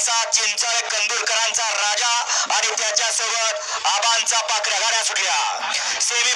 चिंचाळे कंदूरकरांचा राजा आणि त्याच्यासोबत आबांचा पाकऱ्या गाड्या सुटल्या. सेमी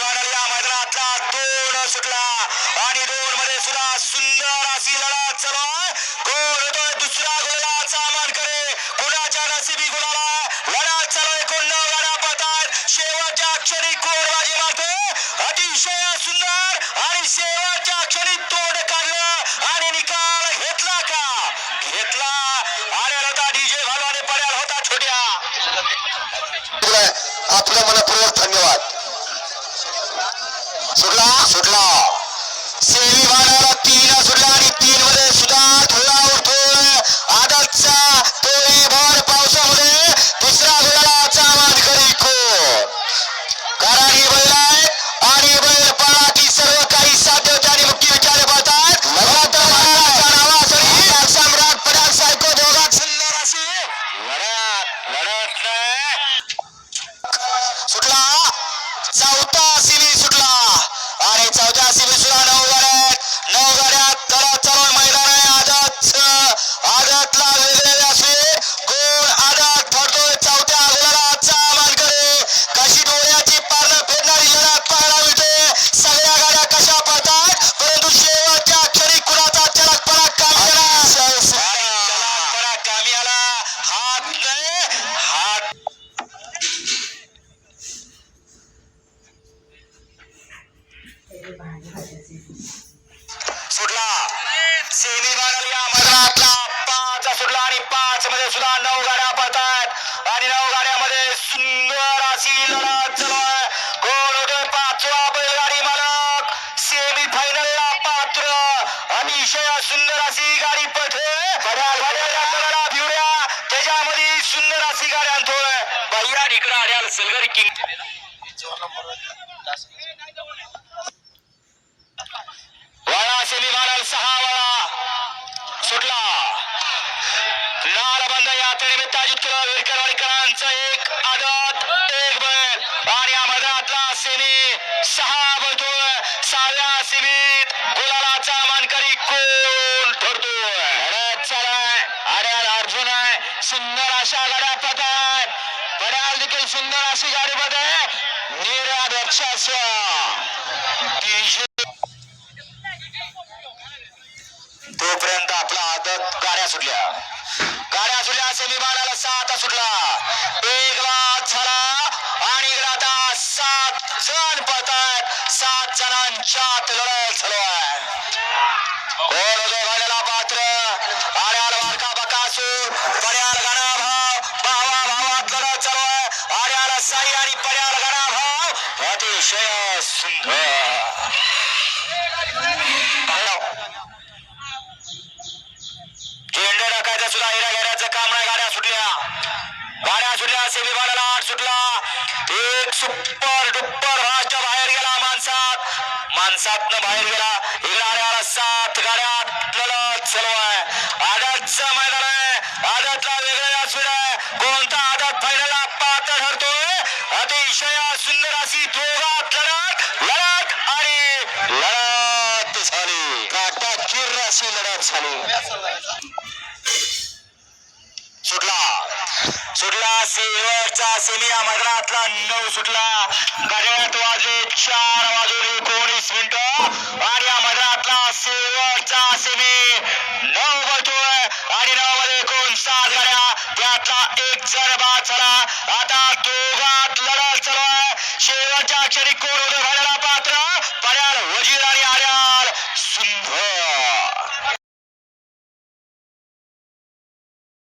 सुटला. सेमी फायनल या मैदानातला पाच सुटला आणि पाच मध्ये सुद्धा नऊ गाड्या पडतात आणि नऊ गाड्यामध्ये सुंदर अशी लढत चालू आहे. कोण होते पाचवा बैलगाडी मालक. सेमी फायनल ला पात्र. अतिशय सुंदर अशी गाडी भिवड्या त्याच्यामध्ये सुंदर अशी गाडी आणतोय. भैया इकडं आड्याल सलगरी किंग. सुंदर अशा गाड्या पतात पड्याल देखील सुंदर अशी गाडी मध्ये निराध्यक्ष तोपर्यंत आपला आदत गाड्या सुटल्या. गाड्या सुटल्या सेमी मारायला सात सुटला. एक बाद झाला आणि इकडे आता सात जण पळतायत. सात जणांच्यात लढत चालू कोण होतो? आड्याला साई आणि पड्याल गणा भाव अतिशय सुंदर. झेंडे टाकायचा सुद्धा हिरा घेण्याचं काम नाही गाड्या सुटल्या. गाड्या सुटल्या सेमी बाळाला आठ सुटला. एक सुपर डुप्पर फास्ट बाहेर गेला माणसात. माणसात बाहेर गेला. इकडे आल्या सात गाड्यात लढत चालू आहे आदतचं मैदान आहे आदतला वेगळ्या सुड आहे कोणता आदत फायनलला पात्र ठरतोय अतिशय सुंदर अशी दोघात लढत लढत आणि लढत झाली काटा किर अशी लढत झाली सुटला. सुटला शेवटचा सेमिया मैदानातला. नऊ सुटला. घड्याळात वाजले चार वाजून एकोणीस मिनिट. आणि या मैदानातला शेवटचा सेमी नऊ बळतोय आणि नऊ मध्ये एकूण सात गाड्या. त्यातला एक जर बाद झाला. आता दोघात लढत चालू आहे. शेवटच्या क्षणी कोण होतो